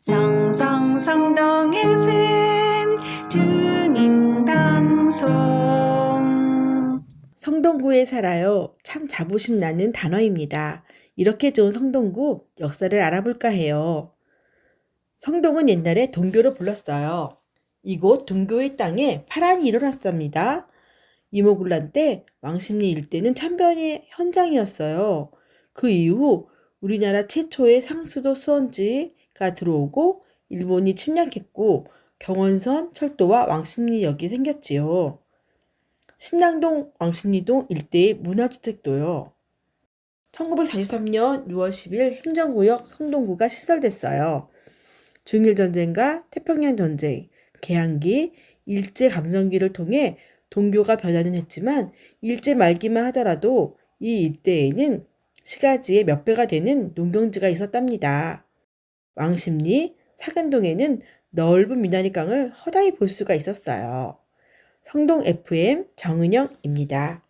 성성성동 FM 주민 방송 성동구에 살아요. 참 자부심 나는 단어입니다. 이렇게 좋은 성동구 역사를 알아볼까 해요. 성동은 옛날에 동교를 불렀어요. 이곳 동교의 땅에 파란이 일어났습니다. 이모군란 때 왕십리 일대는 참변의 현장이었어요. 그 이후 우리나라 최초의 상수도 수원지 가 들어오고 일본이 침략했고 경원선 철도와 왕십리역이 생겼지요. 신당동, 왕십리동 일대의 문화주택도요. 1943년 6월 10일 행정구역 성동구가 시설됐어요. 중일전쟁과 태평양전쟁, 개항기, 일제감정기를 통해 동교가 변화는 했지만 일제 말기만 하더라도 이 일대에는 시가지의 몇 배가 되는 농경지가 있었답니다. 왕십리, 사근동에는 넓은 미나리강을 허다히 볼 수가 있었어요. 성동 FM 정은영입니다.